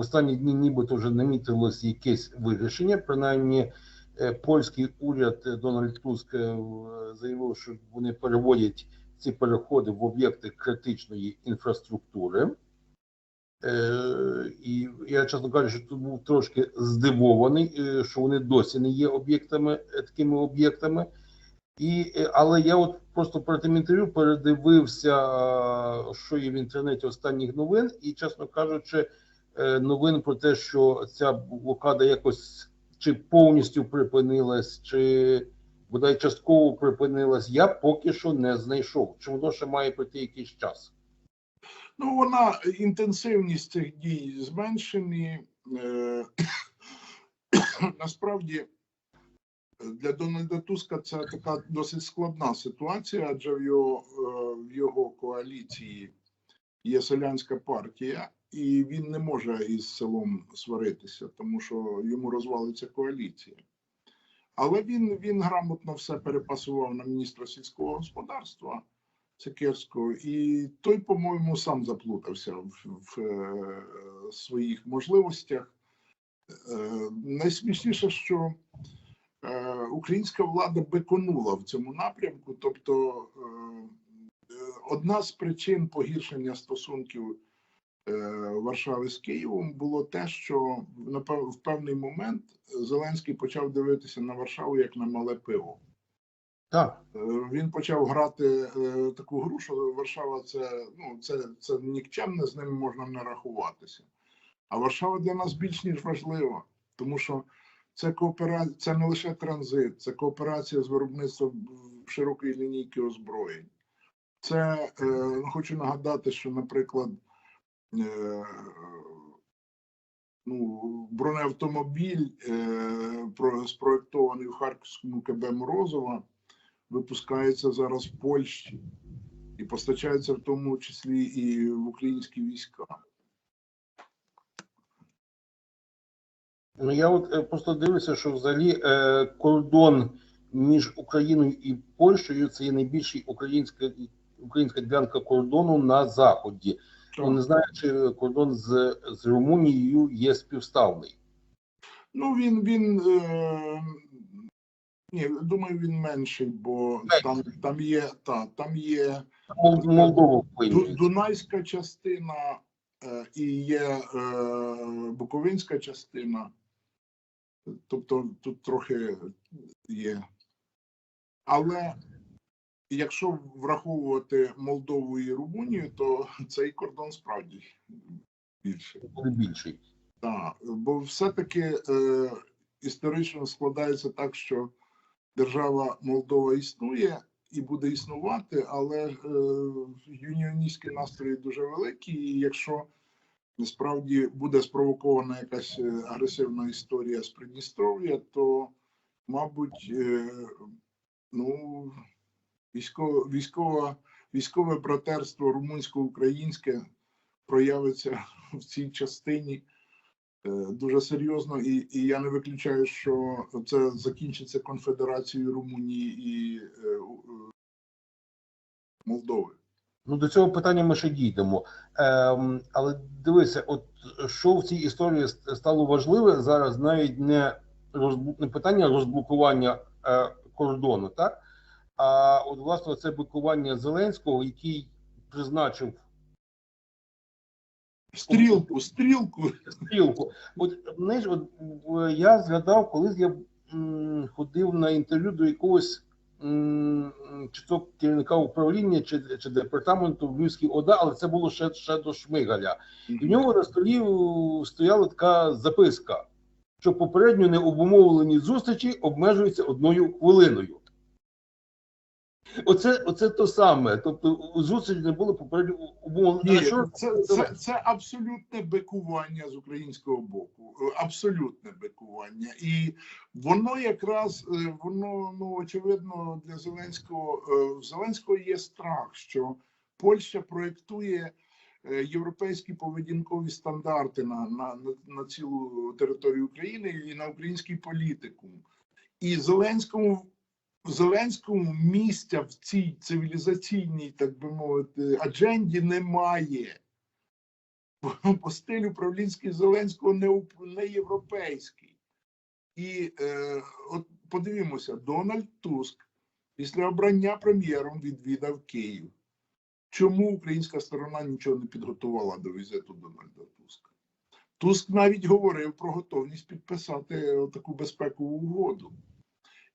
останні дні нібито вже намітилось якесь вирішення. Принаймні, е, польський уряд е, Дональд Туск е, заявив, що вони переводять ці переходи в об'єкти критичної інфраструктури. І я, чесно кажучи, тут був трошки здивований, що вони досі не є об'єктами, такими об'єктами. І, але я от просто перед тим інтерв'ю передивився, що є в інтернеті останніх новин, і, чесно кажучи, новин про те, що ця блокада якось чи повністю припинилась, чи бодай частково припинилась, я поки що не знайшов. Чи воно ще має пройти якийсь час? Ну, вона інтенсивність цих дій зменшені. Е, Насправді для Дональда Туска це така досить складна ситуація, адже в його, е, в його коаліції є селянська партія, і він не може із селом сваритися, тому що йому розвалиться коаліція. Але він, він грамотно все перепасував на міністра сільського господарства. Цикерського, і той, по-моєму, сам заплутався в, в е, своїх можливостях. Е, найсмішніше, що е, українська влада беконула в цьому напрямку. Тобто, е, е, одна з причин погіршення стосунків Варшави з Києвом було те, що в певний момент Зеленський почав дивитися на Варшаву як на мале пиво. Так. Е, Він почав грати е, таку гру, що Варшава це ну це, це нікчемне, з ними можна не рахуватися. А Варшава для нас більш ніж важлива, тому що це коопера... це не лише транзит, це кооперація з виробництвом широкої лінійки озброєнь. Це е, ну, хочу нагадати, що, наприклад, е, ну, бронеавтомобіль, е, про, спроєктований в Харківському КБ Морозова, випускається зараз в Польщі і постачається в тому числі і в українські війська. Ну я от е, просто дивлюся, що взагалі е, кордон між Україною і Польщею це є найбільший українська українська ділянка кордону на заході. Ну, не знаю, чи кордон з, з Румунією є співставний. Ну він він е, ні, думаю, він менший, бо там, там є та там є Молдова Дунайська частина е, і є е, Буковинська частина. Тобто тут трохи є. Але якщо враховувати Молдову і Румунію, то цей кордон справді більший. більший. Так, бо все-таки е, історично складається так, що держава Молдова існує і буде існувати, але е, юніоністські настрої дуже великі, і якщо насправді буде спровокована якась е, агресивна історія з Придністров'я, то, мабуть, е, ну, військово, військова, військове братерство румунсько-українське проявиться в цій частині е, дуже серйозно, і, і я не виключаю, що це закінчиться конфедерацією Румунії і е, е, Молдови. Ну до цього питання ми ще дійдемо. Ем, але дивися, от що в цій історії стало важливе зараз, навіть не розбу... не питання розблокування е, кордону, так? А от власне це блокування Зеленського, який призначив Стрілку, стрілку. стрілку. От знаєш, от я згадав, колись я м, ходив на інтерв'ю до якогось м, чи то керівника управління, чи, чи департаменту в Львівській ОДА, але це було ще, ще до Шмигаля. І в нього на столі е, стояла така записка, що попередньо необумовлені зустрічі обмежуються одною хвилиною. Оце, оце то саме. Тобто зустрічі не були попередньо обумовлені. Ні, що це, це, це абсолютне бикування з українського боку. Е, Абсолютне бикування. І воно якраз е, воно ну очевидно для Зеленського е, в Зеленського є страх, що Польща проєктує європейські поведінкові стандарти на, на, на, на цілу територію України і на український політикум. І Зеленському Зеленському місця в цій цивілізаційній, так би мовити, адженді немає. бо, стиль управлінський Зеленського не, не європейський. І е, от подивімося, Дональд Туск після обрання прем'єром відвідав Київ. Чому українська сторона нічого не підготувала до візиту Дональда Туска? Туск навіть говорив про готовність підписати таку безпекову угоду.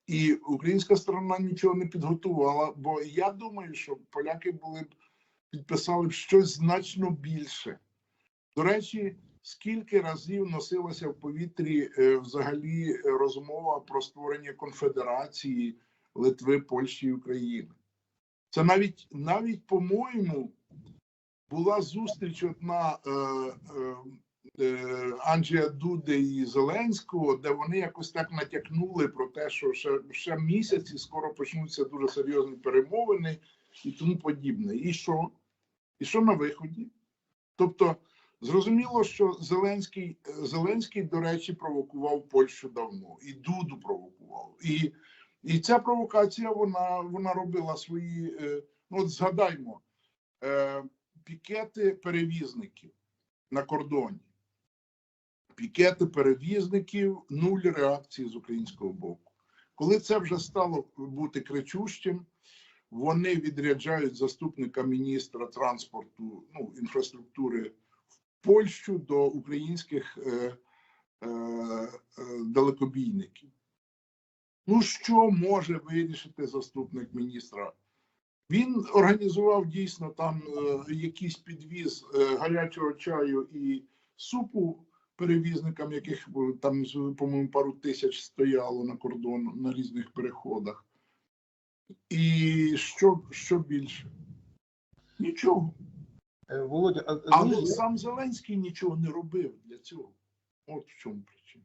І українська сторона нічого не підготувала, бо я думаю, що поляки були б підписали б щось значно більше. До речі, скільки разів носилася в повітрі е, взагалі розмова про створення конфедерації Литви, Польщі і України. Це навіть, навіть по-моєму, була зустріч одна е, е, е, Анджея Дуди і Зеленського, де вони якось так натякнули про те, що ще, ще місяці скоро почнуться дуже серйозні перемовини і тому подібне. І що? І що на виході? Тобто, зрозуміло, що Зеленський, Зеленський, до речі, провокував Польщу давно, і Дуду провокував. І, і ця провокація вона, вона робила свої. е, Ну, от згадаймо, е, пікети перевізників на кордоні. Пікети перевізників, нуль реакції з українського боку. Коли це вже стало бути кричущим, вони відряджають заступника міністра транспорту, ну, інфраструктури в Польщу до українських е, е, е, далекобійників. Ну, що може вирішити заступник міністра? Він організував дійсно там е, якийсь підвіз е, гарячого чаю і супу перевізникам, яких там, по-моєму, пару тисяч стояло на кордону на різних переходах. І що, що більше? Нічого. Е, Володя, а, Але сам Зеленський нічого не робив для цього. От в чому причина.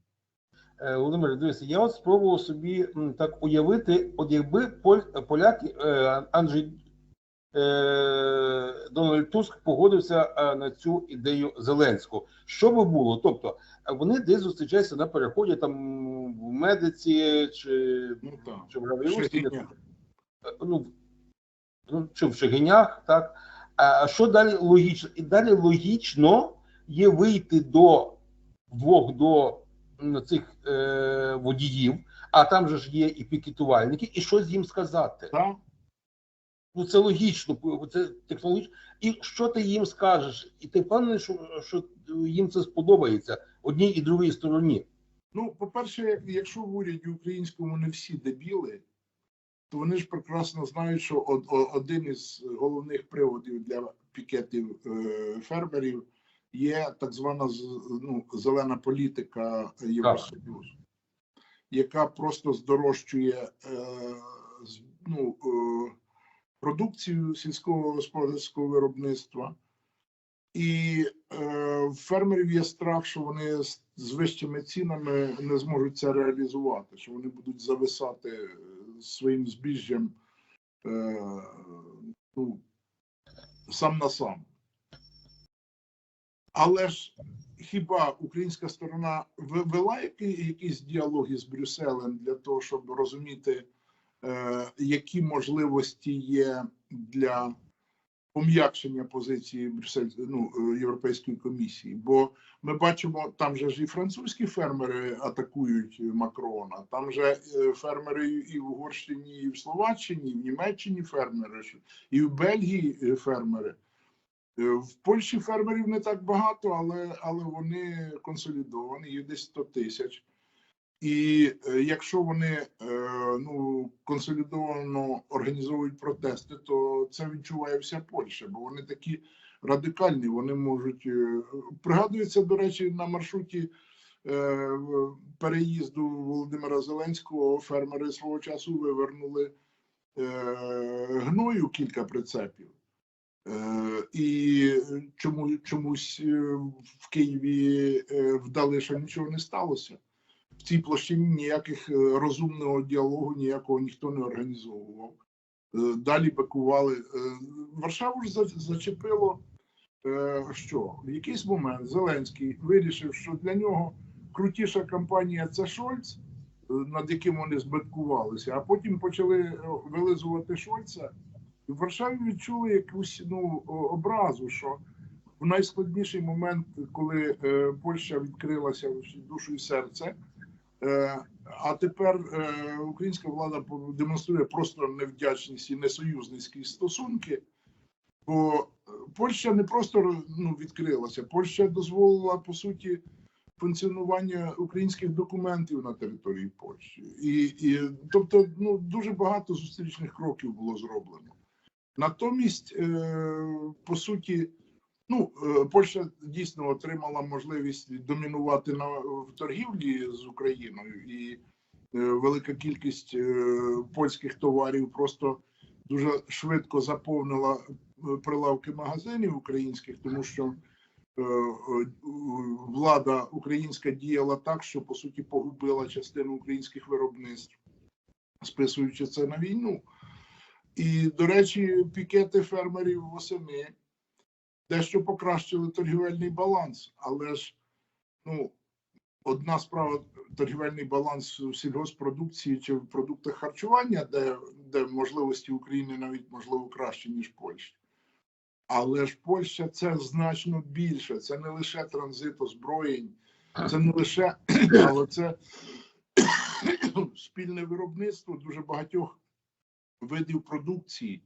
Е, Володимир, дивися, я от спробував собі так уявити, от якби поляки е, Анджей Дональд Туск погодився е, на цю ідею Зеленського. Що би було? Тобто е, вони десь зустрічаються на переході там в медиці чи, Ну так. чи в Равіусі, ну, ну, чи в Шегинях, так. А що далі логічно? І далі логічно є вийти до двох до цих е, водіїв, а там же ж є і пікетувальники, і щось їм сказати. Так? Ну це логічно, це технологічно. І що ти їм скажеш? І ти впевнений, що, що їм це сподобається одній і другій стороні. Ну, по-перше, якщо в уряді українському не всі дебіли, то вони ж прекрасно знають, що од- один із головних приводів для пікетів е, фермерів є так звана ну, зелена політика Євросоюзу, яка просто здорожчує е, ну, е, продукцію сільського господарського виробництва. І е, фермерів є страх, що вони з, вищими цінами не зможуть це реалізувати, що вони будуть зависати е, своїм збіжжям е, ну, сам на сам. Але ж хіба українська сторона ви- вела які- якісь діалоги з Брюсселем для того, щоб розуміти, які можливості є для пом'якшення позиції Брюссель, ну, е, Європейської комісії. Бо ми бачимо, там же ж і французькі фермери атакують Макрона, там же е, фермери і в Угорщині, і в Словаччині, і в Німеччині фермери, і в Бельгії е, фермери. Е, В Польщі фермерів не так багато, але, але вони консолідовані, їх десь 100 тисяч. І е, якщо вони е, ну, консолідовано організовують протести, то це відчуває вся Польща, бо вони такі радикальні. Вони можуть е, пригадується, до речі, на маршруті переїзду Володимира Зеленського фермери свого часу вивернули гною кілька прицепів. І чому, чомусь в Києві вдали, що нічого не сталося. В цій площині ніяких е, розумного діалогу ніякого ніхто не організовував. Е, Далі бакували. Е, Варшаву ж зачепило, що в якийсь момент Зеленський вирішив, що для нього крутіша кампанія це Шольц, над яким вони збиткувалися, а потім почали вилизувати Шольца. В Варшаві відчули якусь ну, образу, що в найскладніший момент, коли Польща відкрилася душу і серце. Е, а тепер е, українська влада демонструє просто невдячність і несоюзницькі стосунки. Бо е, Польща не просто ну, відкрилася, Польща дозволила по суті функціонування українських документів на території Польщі. І, і тобто, ну дуже багато зустрічних кроків було зроблено. Натомість, по суті, ну е, Польща дійсно отримала можливість домінувати на в торгівлі з Україною, і е, велика кількість е, польських товарів просто дуже швидко заповнила прилавки магазинів українських, тому що влада українська діяла так, що по суті погубила частину українських виробництв, списуючи це на війну. І, до речі, пікети фермерів восени дещо покращили торгівельний баланс, але ж ну, одна справа торгівельний баланс в сільгоспродукції чи в продуктах харчування, де, де можливості України навіть можливо краще, ніж Польща. Але ж Польща це значно більше. Це не лише транзит озброєнь, це не лише, але це спільне виробництво дуже багатьох видів продукції.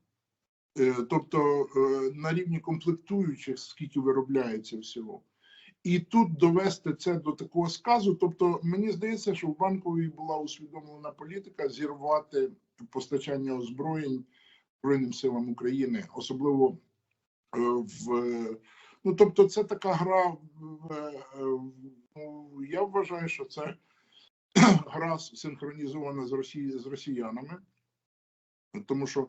Е, Тобто е, на рівні комплектуючих, скільки виробляється всього. І тут довести це до такого сказу. Тобто, мені здається, що в банковій була усвідомлена політика зірвати постачання озброєнь Збройним силам України, особливо е, в ну тобто, це така гра. ну, я вважаю, що це гра синхронізована з Росії з росіянами, тому що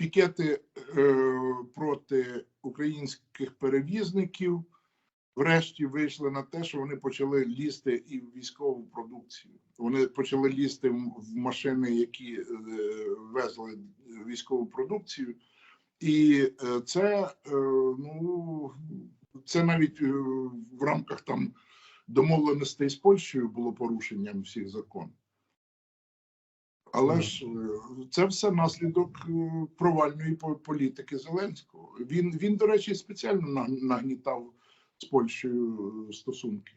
пікети е, проти українських перевізників врешті вийшли на те, що вони почали лізти і в військову продукцію. Вони почали лізти в машини, які е, везли військову продукцію, і е, це ну це навіть в рамках там домовленостей з Польщею було порушенням всіх законів. Але ж е, це все наслідок е, провальної по- політики Зеленського. Він, він до речі, спеціально на- нагнітав з Польщею е, стосунки.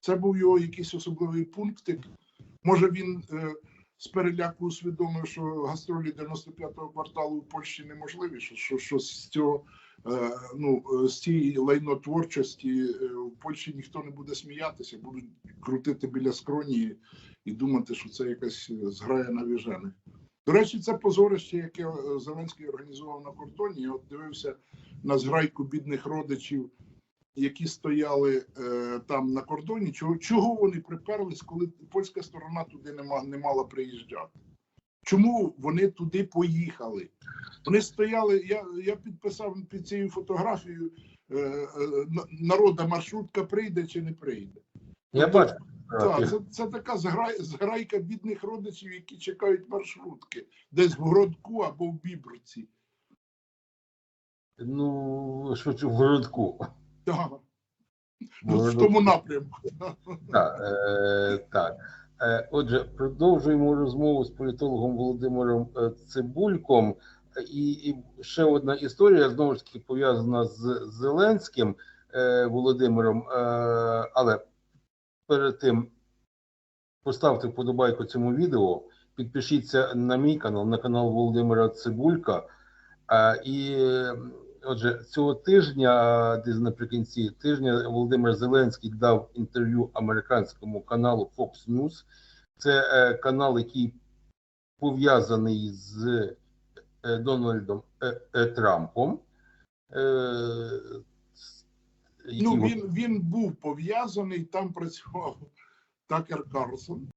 Це був його якийсь особливий пунктик. Може, він з переляку усвідомив, що гастролі 95-го кварталу в Польщі неможливі, що, що, що з цього е, ну, е, з цієї лайнотворчості е, в Польщі ніхто не буде сміятися, будуть крутити біля скроні і думати, що це якась зграя навіжених. До речі, це позорище, яке Зеленський організував на кордоні. Я от дивився на зграйку бідних родичів, які стояли е, там на кордоні. Чого, чого вони приперлись, коли польська сторона туди не, ма- не мала приїжджати? Чому вони туди поїхали? Вони стояли. Я, я підписав під цією фотографією е, е, народа маршрутка прийде чи не прийде. Я Тобто, бачу. Так, це, це така зграй, зграйка бідних родичів, які чекають маршрутки десь в городку або в Бібрці. Ну, швидше в городку. Так, В ну, в тому напрямку. Так, е, так. Е, Отже, продовжуємо розмову з політологом Володимиром е, Цибульком. І, і ще одна історія знову ж таки пов'язана з Зеленським е, Володимиром. Е, але перед тим поставте вподобайку цьому відео, підпишіться на мій канал, на канал Володимира Цибулька. Е, і отже, цього тижня, десь наприкінці тижня, Володимир Зеленський дав інтерв'ю американському каналу Fox News. Це е, канал, який пов'язаний з е, Дональдом е, е, Трампом. Е, Ну, він, він був пов'язаний, там працював Такер Карлсон.